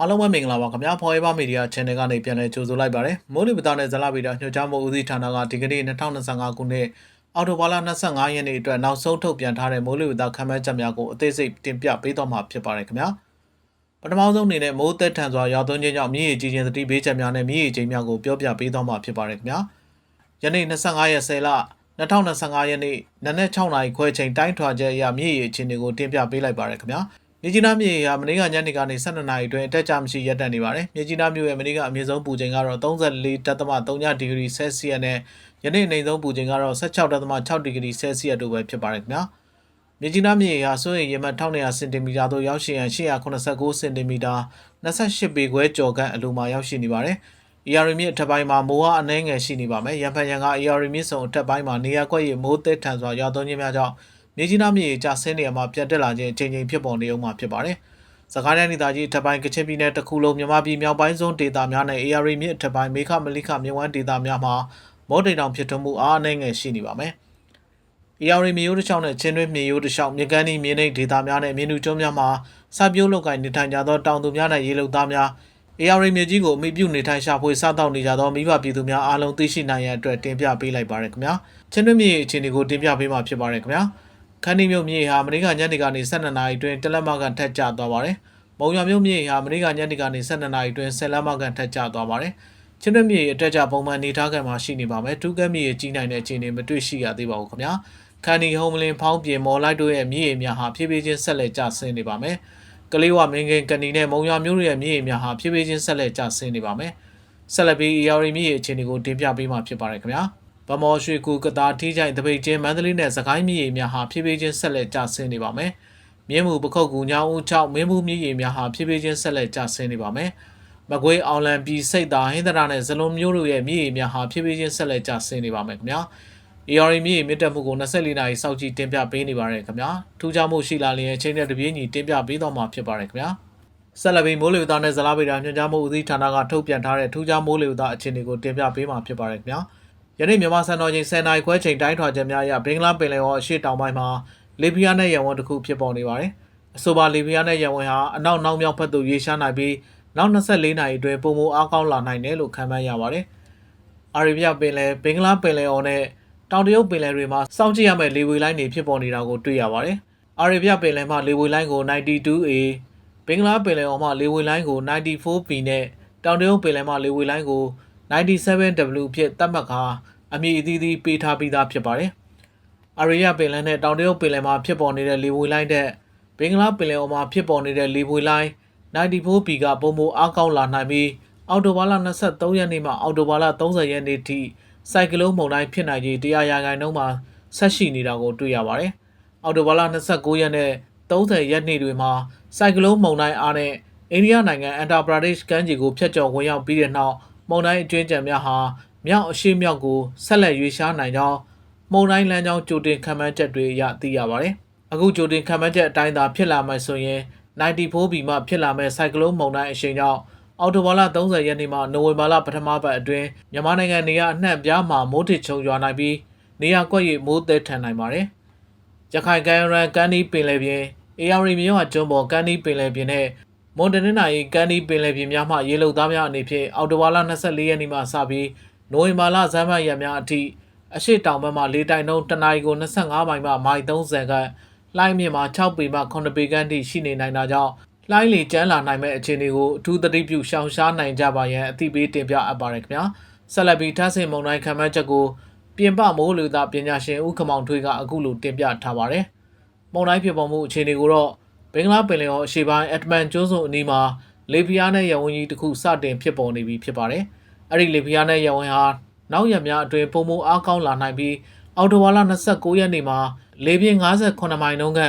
အားလုံးပဲမင်္ဂလာပါခင်ဗျာ Forever Media Channel ကနေပြန်လည်ကြိုဆိုလိုက်ပါတယ်မိုးလေဝသနဲ့ဇလဗေဒညွှန်ကြားမှုဦးစီးဌာနကဒီကနေ့2025ခုနှစ်အောက်တိုဘာလ25ရက်နေ့အတွက်နောက်ဆုံးထုတ်ပြန်ထားတဲ့မိုးလေဝသခန့်မှန်းချက်များကိုအသေးစိတ်တင်ပြပေးတော့မှာဖြစ်ပါတယ်ခင်ဗျာပထမဆုံးအနေနဲ့မိုးသက်ထန်စွာရောက်သွင်းခြင်းကြောင့်မြည်ရည်ကြီးခြင်းသတိပေးချက်များနဲ့မြည်ရည်ချိန်များကိုပြောပြပေးတော့မှာဖြစ်ပါတယ်ခင်ဗျာယနေ့25ရက်10လ2025ရက်နေ့နနက်6နာရီခွဲချိန်တိုင်းထွာချက်အရမြည်ရည်အခြေအနေကိုတင်ပြပေးလိုက်ပါတယ်ခင်ဗျာ မြကြီးနားမြို့ဟာမနေ့ကညနေကနေ12နာရီအတွင်းအတက်ကြမရှိရပ်တန့်နေပါတယ်။မြကြီးနားမြို့ရဲ့မနေ့ကအမြင့်ဆုံးပူချိန်ကတော့34.3ဒီဂရီဆဲလ်စီယပ်နဲ့ယနေ့အနေဆုံးပူချိန်ကတော့16.6ဒီဂရီဆဲလ်စီယပ်တို့ပဲဖြစ်ပါတယ်ခင်ဗျာ။မြကြီးနားမြို့ဟာဆိုရင်ရေမှတ်1200စင်တီမီတာသို့ရောက်ရှိရန်889စင်တီမီတာ28ပေခွဲကျော်ခန့်အလိုမှာရောက်ရှိနေပါတယ်။ ER မြစ်အထက်ပိုင်းမှာမိုးအားအနှဲငယ်ရှိနေပါမယ်။ရန်ဖန်ရန်က ER မြစ်စုံအထက်ပိုင်းမှာနေရာကွက်ရမိုးသက်ထန်စွာရောက်သွန်းခြင်းများကြောင့် မြေကြီးနားမြေကျဆင်းနေရမှာပြတ်တက်လာခြင်းအချိန်ချင်းဖြစ်ပေါ်နေအောင်မှာဖြစ်ပါတယ်။စကိုင်းတိုင်းဒေသကြီးထပ်ပိုင်းကချင်ပြည်နယ်တစ်ခုလုံးမြန်မာပြည်မြောက်ပိုင်းစွန်းဒေသများနဲ့ AR မြစ်ထပ်ပိုင်းမေခမလိခမြဝန်းဒေသများမှာမော်ဒိန်တောင်ဖြစ်ထွန်းမှုအားအနှဲငယ်ရှိနေပါမယ်။ AR မြေရိုးတစ်ချောင်းနဲ့ချင်းတွင်းမြေရိုးတစ်ချောင်းမြေကမ်းဒီမြေနိမ့်ဒေသများနဲ့မြေနုကျွန်းများမှာစပြိုးလောက်ကင်နေထိုင်ကြသောတောင်သူများနဲ့ရေလုံသားများ AR မြေကြီးကိုအမိပြုနေထိုင်ရှာဖွေစားတောက်နေကြသောမိဘပြည်သူများအားလုံးသိရှိနိုင်ရန်အတွက်တင်ပြပေးလိုက်ပါရခင်ဗျာ။ချင်းတွင်းမြေအခြေအနေကိုတင်ပြပေးမှာဖြစ်ပါတယ်ခင်ဗျာ။ ခန်းဒီမြို့မြေဟာမနေ့ကညနေကနေ12နာရီအတွင်းတလက်မကန်ထက်ကျသွားပါတယ်။မုံရွာမြို့မြေဟာမနေ့ကညနေကနေ12နာရီအတွင်း10လက်မကန်ထက်ကျသွားပါတယ်။ချင်းတွင်းမြေအတက်ကြပုံမှန်နေထားကန်မှာရှိနေပါမယ်။တူးကက်မြေကြီးနိုင်တဲ့အခြေအနေမတွေ့ရှိရသေးပါဘူးခင်ဗျာ။ခန်းဒီဟုံမလင်ဖောင်းပြင်မော်လိုက်တို့ရဲ့မြေများဟာဖြည်းဖြည်းချင်းဆက်လက်ကျဆင်းနေပါမယ်။ကလေးဝမင်းကင်ကနေနဲ့မုံရွာမြို့ရဲ့မြေများဟာဖြည်းဖြည်းချင်းဆက်လက်ကျဆင်းနေပါမယ်။ဆက်လက်ပြီး ER မြေအခြေအနေကိုတင်ပြပေးမှာဖြစ်ပါတယ်ခင်ဗျာ။ ဗမော်ရွှေကူကတာထီးချိုင်တပိတ်ချင်းမန္တလေးနဲ့စကိုင်းမြေများဟာဖြည်းဖြည်းချင်းဆက်လက်ကျဆင်းနေပါမယ်။မြင်းမှုပခုတ်ကူညောင်းဦးချောက်မင်းမှုမြေများဟာဖြည်းဖြည်းချင်းဆက်လက်ကျဆင်းနေပါမယ်။မကွေးအောင်လံပြည်စိတ်သာဟင်းသရာနဲ့ဇလုံးမျိုးတို့ရဲ့မြေများဟာဖြည်းဖြည်းချင်းဆက်လက်ကျဆင်းနေပါမယ်ခင်ဗျာ။ AR မြေမြင့်တက်မှုကို24နာရီစောင့်ကြည့်တင်ပြပေးနေပါရခင်ဗျာ။ထူးခြားမှုရှိလာလျင်အချိန်နဲ့တပြေးညီတင်ပြပေးတော့မှာဖြစ်ပါရခင်ဗျာ။ဆက်လက်ပြီးမိုးလေဝသနဲ့ဇလားဗေဒညွှန်ကြားမှုဦးစီးဌာနကထုတ်ပြန်ထားတဲ့ထူးခြားမိုးလေဝသအခြေအနေကိုတင်ပြပေးမှာဖြစ်ပါရခင်ဗျာ။ ယနေ့မြန်မာစံတော်ချိန်10နာရီခွဲချိန်တိုင်းထွာချက်များအရဘင်္ဂလားပင်လယ်အော်အရှေ့တောင်ပိုင်းမှာလေပြင်းနဲ့ရန်ဝန်တစ်ခုဖြစ်ပေါ်နေပါတယ်။အဆိုပါလေပြင်းနဲ့ရန်ဝန်ဟာအနောက်နောက်မြောက်ဘက်သို့ရွေ့ရှားနိုင်ပြီးနောက်24နာရီအတွင်းပုံမအားကောင်းလာနိုင်တယ်လို့ခန့်မှန်းရပါတယ်။အာရေဗျပင်လယ်ဘင်္ဂလားပင်လယ်အော်နဲ့တောင်တရုတ်ပင်လယ်တွေမှာစောင့်ကြည့်ရမယ့်လေဝေလိုင်းတွေဖြစ်ပေါ်နေတာကိုတွေ့ရပါတယ်။အာရေဗျပင်လယ်မှာလေဝေလိုင်းကို 92A ဘင်္ဂလားပင်လယ်အော်မှာလေဝေလိုင်းကို 94P နဲ့တောင်တရုတ်ပင်လယ်မှာလေဝေလိုင်းကို 97W ဖြစ်သတ်မှတ်ကာအမည်အသီးသီးပေးထားပြီးသားဖြစ်ပါတယ်။အာရေဗျပင်လယ်နဲ့တောင်တရုတ်ပင်လယ်မှာဖြစ်ပေါ်နေတဲ့လေဝေလိုင်းတဲ့ဘင်္ဂလားပင်လယ်အော်မှာဖြစ်ပေါ်နေတဲ့လေဝေလိုင်း 94P ကပုံမအားကောင်းလာနိုင်ပြီးအော်တိုဘာလ23ရက်နေ့မှအော်တိုဘာလ30ရက်နေ့ထိစိုက်ကလုန်းမုန်တိုင်းဖြစ်နိုင်ခြေ100ရာခိုင်နှုန်းမှာဆက်ရှိနေတာကိုတွေ့ရပါတယ်။အော်တိုဘာလ29ရက်နဲ့30ရက်နေ့တွေမှာစိုက်ကလုန်းမုန်တိုင်းအားနဲ့အိန္ဒိယနိုင်ငံအန်တာပရာဒိတ်ကမ်းခြေကိုဖျက်ကျော်ဝင်ရောက်ပြီးတဲ့နောက် မုန်တိုင်းအကျွင်းကြံများဟာမြောက်အရှေ့မြောက်ကိုဆက်လက်ရွေ့ရှားနိုင်ကြောင်းမုန်တိုင်းလမ်းကြောင်းကြိုတင်ခံမှန်းချက်တွေအရသိရပါတယ်။အခုကြိုတင်ခံမှန်းချက်အတိုင်းသာဖြစ်လာမှဆိုရင်94ဘီမှဖြစ်လာမဲ့စိုက်ကလုန်းမုန်တိုင်းအရှိန်ကြောင့်အော်တိုဘာလ30ရက်နေ့မှနိုဝင်ဘာလပထမပတ်အတွင်းမြန်မာနိုင်ငံနေရအနှံ့ပြားမှာမိုးထစ်ချုံရွာနိုင်ပြီးနေရကွက်ရမိုးသည်ထန်နိုင်ပါတယ်။ရခိုင်ကမ်းရန်ကမ်းနီးပင်လယ်ပြင်အေယာရီမြို့ဟာကျွန်းပေါ်ကမ်းနီးပင်လယ်ပြင်နဲ့ မွန်တနင်္သာရီကမ်းနီးပင်လယ်ပြင်များမှရေလုံသားများအနေဖြင့်အော်တိုဘာလ24ရက်နေ့မှစပြီးနိုဝင်ဘာလဇန်မရက်များအထိအရှိတောင်ဘက်မှလေတိုင်နှုန်းတနအီကို25မိုင်မှမိုင်30ခန့်လှိုင်းမြင့်မှာ6ပေမှ9ပေခန့်ထိရှိနေနိုင်တာကြောင့်လှိုင်းလေကျန်းလာနိုင်မဲ့အခြေအနေကိုအထူးသတိပြုရှောင်ရှားနိုင်ကြပါရန်အသိပေးတင်ပြအပ်ပါတယ်ခင်ဗျာဆက်လက်ပြီးထပ်ဆင်မုံတိုင်းခံမှန်းချက်ကိုပြင်ပမိုးလေသာပညာရှင်ဦးခမောင်ထွေးကအခုလိုတင်ပြထားပါတယ်မုံတိုင်းဖြစ်ပေါ်မှုအခြေအနေကိုတော့ ဘင်္ဂလားပင်လယ်အော်အရှေ့ပိုင်းအက်တမန်ကျွန်းစုအနီးမှာလေပြားနဲ့ရဝန်းကြီးတစ်ခုစတင်ဖြစ်ပေါ်နေပြီဖြစ်ပါတယ်အဲ့ဒီလေပြားနဲ့ရဝန်းဟာနောက်ရက်များအတွင်းပုံမအားကောင်းလာနိုင်ပြီးအော်တိုဝါလာ29ရက်နေ့မှာလေပြင်း58မိုင်နှုန်းက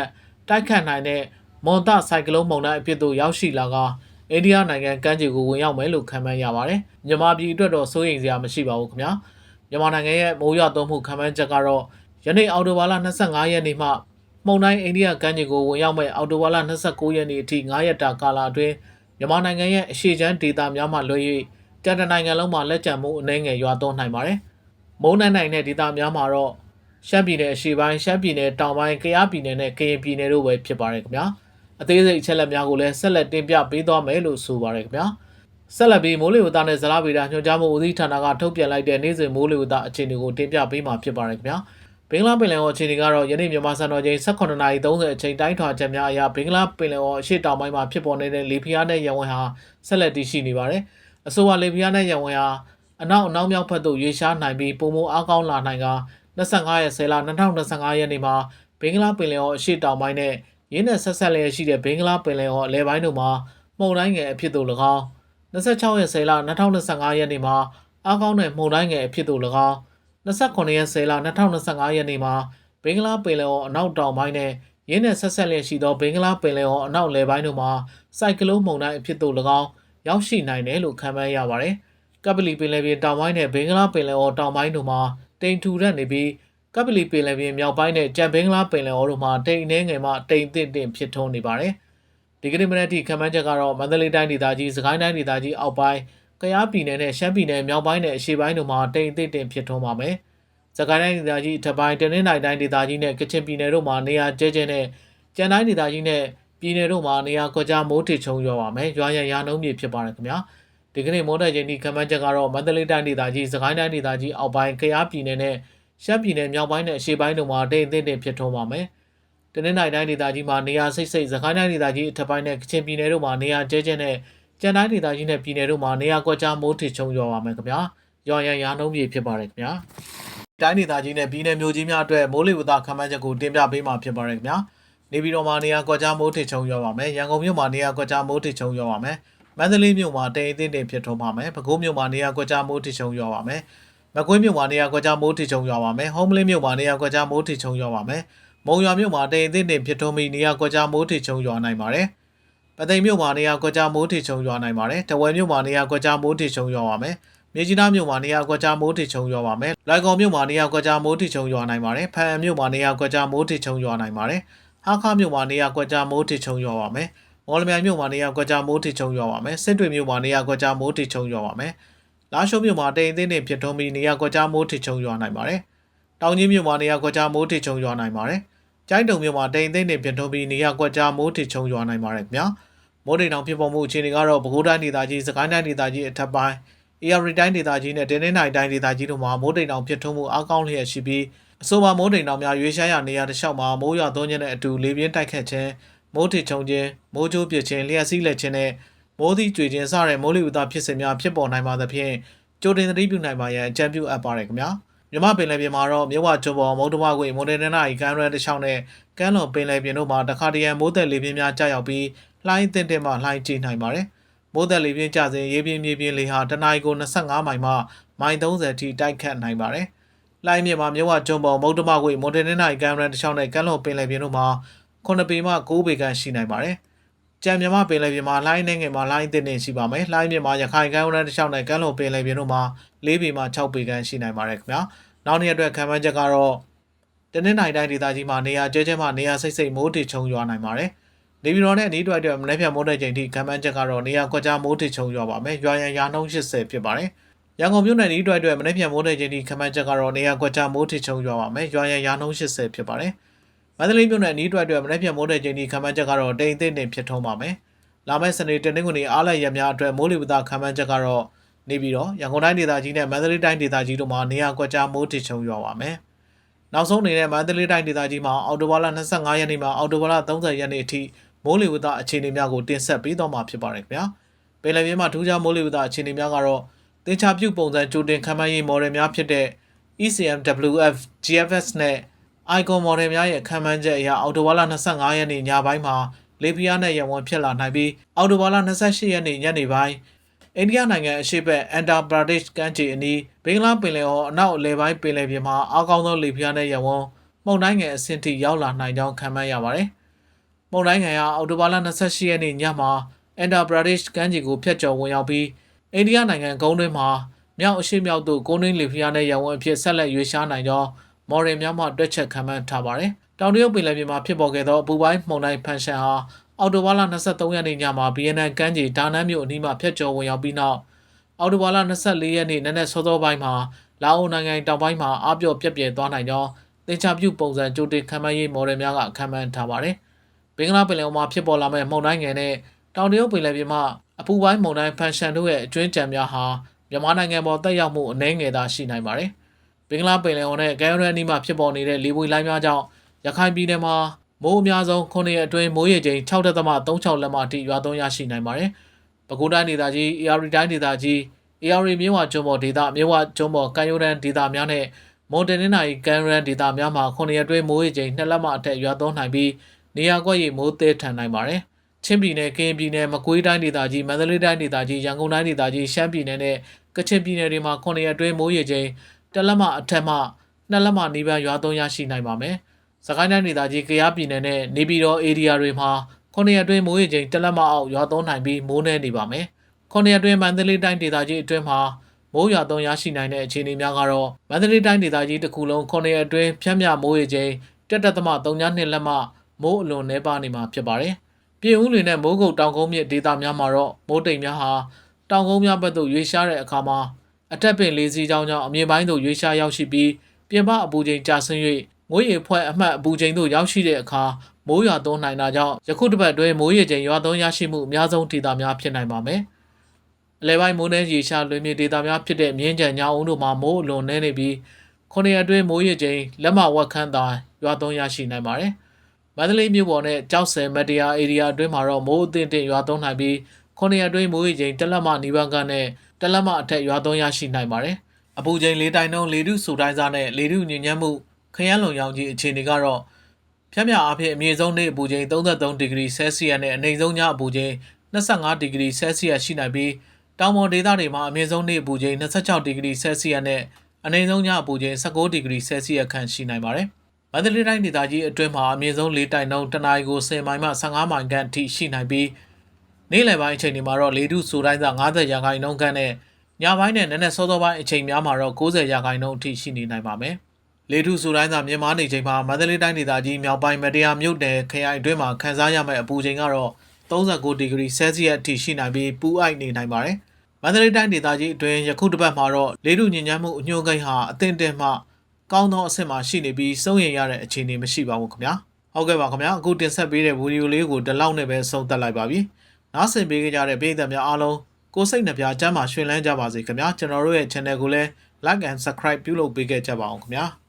တိုက်ခတ်နိုင်တဲ့မွန်တဆိုင်ကလုန်းမုန်တိုင်းအဖြစ်သို့ရောက်ရှိလာကအိန္ဒိယနိုင်ငံကမ်းခြေကိုဝင်ရောက်မယ်လို့ခန့်မှန်းရပါတယ်။မြန်မာပြည်အတွက်တော့စိုးရိမ်စရာမရှိပါဘူးခင်ဗျာ။မြန်မာနိုင်ငံရဲ့မိုးရွာသွန်းမှုခန့်မှန်းချက်ကတော့ယနေ့အော်တိုဘာလ25ရက်နေ့မှ မုန်တိုင်းအိန္ဒိယကမ်းခြေကိုဝင်ရောက်မဲ့အော်တိုဘာလ29ရက်နေ့အထိ9ရက်တာကာလအတွင်းမြန်မာနိုင်ငံရဲ့အရှေ့ချမ်းဒေသများမှလွှဲ၍တန်တနိုင်ငံလုံးမှာလက်ကျန်မှုအနှဲငယ်ရွာသွန်းနိုင်ပါတယ်။မုန်းနိုင်နိုင်တဲ့ဒေသများမှာတော့ရှမ်းပြည်နယ်အရှေ့ပိုင်းရှမ်းပြည်နယ်တောင်ပိုင်းကယားပြည်နယ်နဲ့ကရင်ပြည်နယ်တို့ပဲဖြစ်ပါတယ်ခင်ဗျာ။အသေးစိတ်အချက်အလက်များကိုလည်းဆက်လက်တင်ပြပေးသွားမယ်လို့ဆိုပါရခင်ဗျာဆက်လက်ပြီးမိုးလေဝသနဲ့ဇလားဗေဒညွှန်ကြားမှုဦးစီးဌာနကထုတ်ပြန်လိုက်တဲ့နေ့စဉ်မိုးလေဝသအခြေအနေကိုတင်ပြပေးမှာဖြစ်ပါရခင်ဗျာ ဘင်္ဂလားပင်လယ်အော်အခြေအနေကတော့ယနေ့မြန်မာစံတော်ချိန်18:30အချိန်တိုင်းထွာချက်များအရဘင်္ဂလားပင်လယ်အော်အရှေ့တောင်ပိုင်းမှာဖြစ်ပေါ်နေတဲ့လေဖိအားနဲ့ရန်ဝင်ဟာဆက်လက်တည်ရှိနေပါတယ်အဆိုပါလေဖိအားနဲ့ရန်ဝင်ဟာအနောက်အနောက်မြောက်ဘက်သို့ရွေ့ရှားနိုင်ပြီးပုံမအားကောင်းလာနိုင်က25ရက်10လ2025ရက်နေ့မှာဘင်္ဂလားပင်လယ်အော်အရှေ့တောင်ပိုင်းနဲ့ရင်းနဲ့ဆက်ဆက်လျက်ရှိတဲ့ဘင်္ဂလားပင်လယ်အော်အလဲပိုင်းတို့မှာမှုန်တိုင်းငယ်အဖြစ်သို့၎င်း26ရက်10လ2025ရက်နေ့မှာအားကောင်းတဲ့မှုန်တိုင်းငယ်အဖြစ်သို့၎င်း 29ရက်10လ2025ရက်နေ့မှာဘင်္ဂလားပင်လယ်အော်အနောက်တောင်ပိုင်းနဲ့ရင်းနဲ့ဆက်ဆက်လျက်ရှိသောဘင်္ဂလားပင်လယ်အော်အနောက်လယ်ပိုင်းတို့မှာစိုက်ကလုန်းမုန်တိုင်းအဖြစ်သို့၎င်းရောက်ရှိနိုင်တယ်လို့ခန့်မှန်းရပါတယ်။ကပလီပင်လယ်ပြင်တောင်ပိုင်းနဲ့ဘင်္ဂလားပင်လယ်အော်တောင်ပိုင်းတို့မှာတိမ်ထူထပ်နေပြီးကပလီပင်လယ်ပြင်မြောက်ပိုင်းနဲ့ကြံဘင်္ဂလားပင်လယ်အော်တို့မှာတိမ်အနှဲငယ်မှတိမ်သင့်တင်ဖြစ်ထွန်းနေပါတယ်။ဒီကနေ့မနေ့ထိခန့်မှန်းချက်ကတော့မန္တလေးတိုင်းဒေသကြီး၊စကိုင်းတိုင်းဒေသကြီးအောက်ပိုင်း၊ ကယားပြည်နယ်နဲ့ရှမ်းပြည်နယ်မြောက်ပိုင်းနဲ့အရှေ့ပိုင်းတို့မှာတိမ်အသင့်တင်ဖြစ်ထွန်းပါမယ်။စကိုင်းတိုင်းဒေသကြီးအထက်ပိုင်းတနင်္သာရီတိုင်းဒေသကြီးနဲ့ကချင်ပြည်နယ်တို့မှာနေရာကျဲကျဲနဲ့ကြံတိုင်းဒေသကြီးနဲ့ပြည်နယ်တို့မှာနေရာကွက်ကြားမိုးထစ်ချုံရွာပါမယ်။ရွာရန်ရာနှုန်းမြေဖြစ်ပါတယ်ခင်ဗျာ။ဒီကနေ့မိုးတက်ချိန်ဒီခန့်မှန်းချက်ကတော့မန္တလေးတိုင်းဒေသကြီး၊စကိုင်းတိုင်းဒေသကြီးအောက်ပိုင်း၊ကယားပြည်နယ်နဲ့ရှမ်းပြည်နယ်မြောက်ပိုင်းနဲ့အရှေ့ပိုင်းတို့မှာတိမ်အသင့်တင်ဖြစ်ထွန်းပါမယ်။တနင်္သာရီတိုင်းဒေသကြီးမှာနေရာစိတ်စိတ်၊စကိုင်းတိုင်းဒေသကြီးအထက်ပိုင်းနဲ့ကချင်ပြည်နယ်တို့မှာနေရာကျဲကျဲနဲ့ ကြံတိုင်းဒေသကြီးနဲ့ပြည်နယ်တို့မှာနေရာကွက်ကြားမိုးထစ်ချုံရွာပါမယ်ခင်ဗျာ။ရွာရန်ရာနှုန်းမြေဖြစ်ပါတယ်ခင်ဗျာ။တိုင်းဒေသကြီးနဲ့ပြည်နယ်မျိုးကြီးများအတွက်မိုးလေဝသခန့်မှန်းချက်ကိုတင်ပြပေးမှာဖြစ်ပါတယ်ခင်ဗျာ။နေပြည်တော်မှာနေရာကွက်ကြားမိုးထစ်ချုံရွာပါမယ်။ရန်ကုန်မြို့မှာနေရာကွက်ကြားမိုးထစ်ချုံရွာပါမယ်။မန္တလေးမြို့မှာတိမ်အသင့်တင်ဖြစ်ထွန်းပါမယ်။ပဲခူးမြို့မှာနေရာကွက်ကြားမိုးထစ်ချုံရွာပါမယ်။မကွေးမြို့မှာနေရာကွက်ကြားမိုးထစ်ချုံရွာပါမယ်။ဟုံးမလင်းမြို့မှာနေရာကွက်ကြားမိုးထစ်ချုံရွာပါမယ်။မုံရွာမြို့မှာတိမ်အသင့်တင်ဖြစ်ထွန်းပြီးနေရာကွက်ကြားမိုးထစ်ချုံရွာနိုင်ပါတယ်။ ပသိမ်မြို့မှာနေရာကွက်ကြားမိုးထစ်ချုံရွာနိုင်ပါတယ်။တဝယ်မြို့မှာနေရာကွက်ကြားမိုးထစ်ချုံရွာပါမယ်။မြေကြီးနားမြို့မှာနေရာကွက်ကြားမိုးထစ်ချုံရွာပါမယ်။လိုင်ကော်မြို့မှာနေရာကွက်ကြားမိုးထစ်ချုံရွာနိုင်ပါတယ်။ဖန်အံမြို့မှာနေရာကွက်ကြားမိုးထစ်ချုံရွာနိုင်ပါတယ်။ဟာခါမြို့မှာနေရာကွက်ကြားမိုးထစ်ချုံရွာပါမယ်။မော်လမြိုင်မြို့မှာနေရာကွက်ကြားမိုးထစ်ချုံရွာပါမယ်။စစ်တွေမြို့မှာနေရာကွက်ကြားမိုးထစ်ချုံရွာပါမယ်။လာရှိုးမြို့မှာတိမ်အသင်းတင်ဖြစ်ထွန်းပြီးနေရာကွက်ကြားမိုးထစ်ချုံရွာနိုင်ပါတယ်။တောင်ကြီးမြို့မှာနေရာကွက်ကြားမိုးထစ်ချုံရွာနိုင်ပါတယ်။ကျိုင်းတုံမြို့မှာတိမ်အသင်းတင်ဖြစ်ထွန်းပြီးနေရာကွက်ကြားမိုးထစ်ချုံရွာနိုင်ပါတယ်ခင်ဗျာ။ မိုးတိမ်တောင်ဖြစ်ပေါ်မှုအခြေအနေကတော့ပဲခူးတိုင်းဒေသကြီး၊စကိုင်းတိုင်းဒေသကြီးအထက်ပိုင်း AR တိုင်းဒေသကြီးနဲ့တင်းနှင်းနိုင်တိုင်းဒေသကြီးတို့မှာမိုးတိမ်တောင်ဖြစ်ထွန်းမှုအကောင်းလျက်ရှိပြီးအဆိုပါမိုးတိမ်တောင်များရွေးရှားရနေရာတစ်လျှောက်မှာမိုးရွာသွန်းခြင်းနဲ့အတူလေပြင်းတိုက်ခတ်ခြင်းမိုးထစ်ချုံခြင်းမိုးကြိုးပစ်ခြင်းလျှက်စီးလက်ခြင်းနဲ့မိုးသီးကြွေခြင်းစတဲ့မိုးလေဝသဖြစ်စဉ်များဖြစ်ပေါ်နိုင်ပါသဖြင့်ကြိုတင်သတိပြုနိုင်ပါရန်အကြံပြုအပ်ပါတယ်ခင်ဗျာမြမပင်လယ်ပြင်မှာတော့မြဝကျွန်းပေါ်မုတ်တမကွေမိုဒယ်နနာဤကမ်းရဲတစ်လျှောက်နဲ့ကမ်းလွန်ပင်လယ်ပြင်တို့မှာတခါတရံမိုးသက်လေပြင်းများကြာရောက်ပြီး လှိုင်းတင်တင်မှလှိုင်းကြည့်နိုင်ပါတယ်မိုးသက်လေပြင်းကျစဉ်ရေပြင်းမြေပြင်းလေဟာတနအီကို25မိုင်မှမိုင်30ထိတိုက်ခတ်နိုင်ပါတယ်။လိုင်းမြေမှာမြဝကျွန်းပေါ်မုတ်တမကွေမို်တယ်နနိုင်ကမ်မရာတစ်ချောင်းနဲ့ကမ်းလွန်ပင်လယ်ပြင်တို့မှာ9ပေမှ9ပေခန့်ရှိနိုင်ပါတယ်။ကြံမြမပင်လယ်ပြင်မှာလိုင်းနေငယ်မှာလိုင်းတင်နေရှိပါမယ်။လိုင်းမြေမှာရခိုင်ကမ်းရိုးတစ်ချောင်းနဲ့ကမ်းလွန်ပင်လယ်ပြင်တို့မှာ4ပေမှ6ပေခန့်ရှိနိုင်ပါတယ်ခင်ဗျာ။နောက်နေ့အတွက်ခံမှန်းချက်ကတော့တနင်္လာရီတိုင်းဒေသကြီးမှာနေရာကျဲကျဲမှနေရာစိတ်စိတ်မိုးတီချုံရွာနိုင်ပါတယ်။ နေပြည်တော်နဲ့အနီးတွက်အတွက်မနေ့ဖြန်မိုးတဲ့ချိန်ထိခံမှန်းချက်ကတော့နေရာကွက်ကြားမိုးတီချုံရွာပါမယ်။ရွာရန်ရာနှုန်း80ဖြစ်ပါတယ်။ရန်ကုန်မြို့နယ်ဤတွက်အတွက်မနေ့ပြန်မိုးတဲ့ချိန်ထိခမန်းချက်ကတော့နေရာကွက်ကြားမိုးထချုံရွာပါမယ်။ရွာရန်ရာနှုန်း80ဖြစ်ပါတယ်။မန္တလေးမြို့နယ်ဤတွက်အတွက်မနေ့ပြန်မိုးတဲ့ချိန်ထိခမန်းချက်ကတော့တိမ်သိမ့်တင်ဖြစ်ထုံးပါမယ်။လာမယ့်စနေတနင်္ဂနွေအားလရက်များအတွက်မိုးလေဝသခမန်းချက်ကတော့နေပြီးတော့ရန်ကုန်တိုင်းဒေသကြီးနဲ့မန္တလေးတိုင်းဒေသကြီးတို့မှာနေရာကွက်ကြားမိုးထချုံရွာပါမယ်။နောက်ဆုံးအနေနဲ့မန္တလေးတိုင်းဒေသကြီးမှာအော်တိုဘာလ25ရက်နေ့မှာအော်တိုဘာလ30ရက်နေ့အထိ မိုးလေဝသအခြေအနေများကိုတင်ဆက်ပေးသွားမှာဖြစ်ပါတယ်ခင်ဗျာ။ပင်လယ်ပြင်မှာထူးခြားမိုးလေဝသအခြေအနေများကတော့တင်ချပြုပုံစံကြိုတင်ခန့်မှန်းရေး model များဖြစ်တဲ့ ECMWF GFS နဲ့ Icon model များရဲ့ခန့်မှန်းချက်အရအော်တိုဘာလ25ရက်နေ့ညပိုင်းမှာလေပြင်းနဲ့ရံဝင်ဖြစ်လာနိုင်ပြီးအော်တိုဘာလ28ရက်နေ့ညနေပိုင်းအိန္ဒိယနိုင်ငံအရှေ့ဘက်အန်တာပရာဒိတ်ကမ်းခြေအနီးဘင်္ဂလားပင်လယ်အော်အနောက်အလယ်ပိုင်းပင်လယ်ပြင်မှာအကောင်းဆုံးလေပြင်းနဲ့ရံဝင်မှုန်တိုင်းငယ်အဆင့်ထိရောက်လာနိုင်ကြောင်းခန့်မှန်းရပါတယ်။ မှုန်တိုင်းငယ်ဟာအော်တိုဘာလ28ရက်နေ့ညမှာအန်တာပရာဒိတ်ကမ်းခြေကိုဖျက်ကျော်ဝင်ရောက်ပြီးအိန္ဒိယနိုင်ငံကုန်းတွင်းမှာမြောက်အရှိမြောက်သို့ကုန်းတွင်းလေဖျားနဲ့ရန်ဝင်အဖြစ်ဆက်လက်ရွေးရှားနိုင်ကြောင်းမော်ရင်များမှတွက်ချက်ခံမှန်းထားပါတယ်။တောင်တရုတ်ပင်လယ်ပြင်မှာဖြစ်ပေါ်ခဲ့သောအပူပိုင်းမှုန်တိုင်းဖန်ရှန်ဟာအော်တိုဘာလ23ရက်နေ့ညမှာဗီယက်နမ်ကမ်းခြေဒါနန်မြို့အနီးမှာဖျက်ကျော်ဝင်ရောက်ပြီးနောက်အော်တိုဘာလ24ရက်နေ့နနက်စောစောပိုင်းမှာလာအိုနိုင်ငံတောင်ပိုင်းမှာအပြော့ပြက်ပြဲသွားနိုင်ကြောင်းသင်္ချာပြုပုံစံကြိုတင်ခံမှန်းရေးမော်ဒယ်များကခံမှန်းထားပါတယ်။ ဘင်္ဂလားပင်လယ်အော်မှာဖြစ်ပေါ်လာမဲ့မုန်တိုင်းငယ်နဲ့တောင်တရုတ်ပင်လယ်ပြင်မှာအပူပိုင်းမုန်တိုင်းဖန်ရှန်တို့ရဲ့အကျွင်းကြံများဟာမြန်မာနိုင်ငံပေါ်တက်ရောက်မှုအနည်းငယ်သာရှိနိုင်ပါတယ်။ဘင်္ဂလားပင်လယ်အော်နဲ့ကမ်းရိုးတန်းနီးမှာဖြစ်ပေါ်နေတဲ့လေပွေလိုင်းများကြောင့်ရခိုင်ပြည်နယ်မှာမိုးအများဆုံး9ရက်အတွင်းမိုးရေချိန်6.36လက်မအထိရွာသွန်းရရှိနိုင်ပါတယ်။ပဲခူးတိုင်းဒေသကြီး၊ AR တိုင်းဒေသကြီး၊ AR မြဝကျွန်းပေါ်ဒေသမြဝကျွန်းပေါ်ကမ်းရိုးတန်းဒေသများနဲ့မွန်တနင်္သာရီကမ်းရိုးတန်းဒေသများမှာ9ရက်အတွင်းမိုးရေချိန်2လက်မအထက်ရွာသွန်းနိုင်ပြီး နေရာကွက်ရီမိုးသေးထန်နိုင်ပါတယ်။ချင်းပြည်နယ်၊ကရင်ပြည်နယ်၊မကွေးတိုင်းဒေသကြီး၊မန္တလေးတိုင်းဒေသကြီး၊ရန်ကုန်တိုင်းဒေသကြီး၊ရှမ်းပြည်နယ်နဲ့ကချင်ပြည်နယ်တွေမှာ9ရက်အတွင်းမိုးရေချိန်1လက်မအထက်မှ2လက်မနီးပါးရွာသွန်းရရှိနိုင်ပါမယ်။စကိုင်းတိုင်းဒေသကြီး၊ကယားပြည်နယ်နဲ့နေပြည်တော်ဧရိယာတွေမှာ9ရက်အတွင်းမိုးရေချိန်1လက်မအောက်ရွာသွန်းနိုင်ပြီးမိုးနှဲနေပါမယ်။9ရက်အတွင်းမန္တလေးတိုင်းဒေသကြီးအတွင်းမှာမိုးရွာသွန်းရရှိနိုင်တဲ့အခြေအနေများကတော့မန္တလေးတိုင်းဒေသကြီးတစ်ခုလုံး9ရက်အတွင်းဖြန့်မြမိုးရေချိန်1.32လက်မ မိုးအလွန်နှဲပါနေမှာဖြစ်ပါတယ်။ပြည်ဦးလွင်နဲ့မိုးကုတ်တောင်ကုန်းမြစ်ဒေသများမှာတော့မိုးတိမ်များဟာတောင်ကုန်းများဘက်သို့ရွေ့ရှားတဲ့အခါမှာအထက်ပင်လေးစီးကြောင်းကြောင့်အမြင့်ပိုင်းသို့ရွေ့ရှားရောက်ရှိပြီးပြင်ပအပူချိန်ကျဆင်း၍ငွေရေဖွဲ့အမှတ်အပူချိန်သို့ရောက်ရှိတဲ့အခါမိုးရွာသွန်းနိုင်တာကြောင့်ယခုတစ်ပတ်အတွင်းမိုးရေချိန်ရွာသွန်းရရှိမှုအများဆုံးဒေသများဖြစ်နိုင်ပါမယ်။အလဲပိုင်းမိုးနှဲရေရှားလွင်မြေဒေသများဖြစ်တဲ့မြင်းကြံညောင်ဦးတို့မှာမိုးအလွန်နှဲနေပြီးခုနှစ်ရက်အတွင်းမိုးရေချိန်လက်မဝက်ခန်းသာရွာသွန်းရရှိနိုင်ပါတယ်။ မန္တလေးမြို့ပေါ်နဲ့ကြောက်စဲမတရားဧရိယာအတွင်းမှာတော့မိုးအသင့်တင့်ရွာသွန်းနိုင်ပြီးခုနှစ်ရက်အတွင်းမိုးရေချိန်တစ်လက်မနီးပါးကနဲ့တစ်လက်မအထက်ရွာသွန်းရရှိနိုင်ပါတယ်။အပူချိန်လေးတိုင်နှုန်းလေထုစူတိုင်းစားနဲ့လေထုညဉ့်ညမ်းမှုခရမ်းလုံရောင်ကြီးအခြေအနေကတော့ဖြတ်မြအားဖြင့်အမြင့်ဆုံးနေ့အပူချိန်33ဒီဂရီဆဲလ်စီယပ်နဲ့အနိမ့်ဆုံးညအပူချိန်25ဒီဂရီဆဲလ်စီယပ်ရှိနိုင်ပြီးတောင်ပေါ်ဒေသတွေမှာအမြင့်ဆုံးနေ့အပူချိန်26ဒီဂရီဆဲလ်စီယပ်နဲ့အနိမ့်ဆုံးညအပူချိန်19ဒီဂရီဆဲလ်စီယပ်ခန့်ရှိနိုင်ပါတယ်။ မန္တလေးတိုင်းဒေသကြီးအတွင်းမှာအမြင့်ဆုံးလေတိုင်နှုန်းတနအီကို10မိုင်မှ15မိုင်ခန့်အထိရှိနိုင်ပြီးနေ့လယ်ပိုင်းအချိန်တွေမှာတော့လေထုစူတိုင်းသာ90ရာခိုင်နှုန်းခန့်နဲ့ညပိုင်းနဲ့နက်နက်စောစောပိုင်းအချိန်များမှာတော့90ရာခိုင်နှုန်းအထိရှိနေနိုင်ပါမယ်။လေထုစူတိုင်းသာမြန်မာနေချိန်မှာမန္တလေးတိုင်းဒေသကြီးမြောက်ပိုင်းမတရားမြို့နယ်ခရိုင်အတွင်းမှာခန်းစားရမယ့်အပူချိန်ကတော့39ဒီဂရီဆဲလ်စီယပ်အထိရှိနိုင်ပြီးပူအိုက်နေနိုင်ပါတယ်။မန္တလေးတိုင်းဒေသကြီးအတွင်းယခုတစ်ပတ်မှာတော့လေထုညဉ့်ညမ်းမှုအညွှန်းကိန်းဟာအသင့်တင်မှ ကောင်းသောအဆင့်မှာရှိနေပြီးစိုးရိမ်ရတဲ့အခြေအနေမရှိပါဘူးခင်ဗျာ။ဟုတ်ကဲ့ပါခင်ဗျာအခုတင်ဆက်ပေးတဲ့ဗီဒီယိုလေးကိုဒီလောက်နဲ့ပဲဆုံးသက်လိုက်ပါပြီ။နားဆင်ပေးကြတဲ့ပရိသတ်များအားလုံးကိုယ်စိတ်နှပြကျမ်းမာရှင်လန်းကြပါစေခင်ဗျာကျွန်တော်တို့ရဲ့ channel ကိုလည်း like and subscribe ပြုလုပ်ပေးခဲ့ကြပါအောင်ခင်ဗျာ။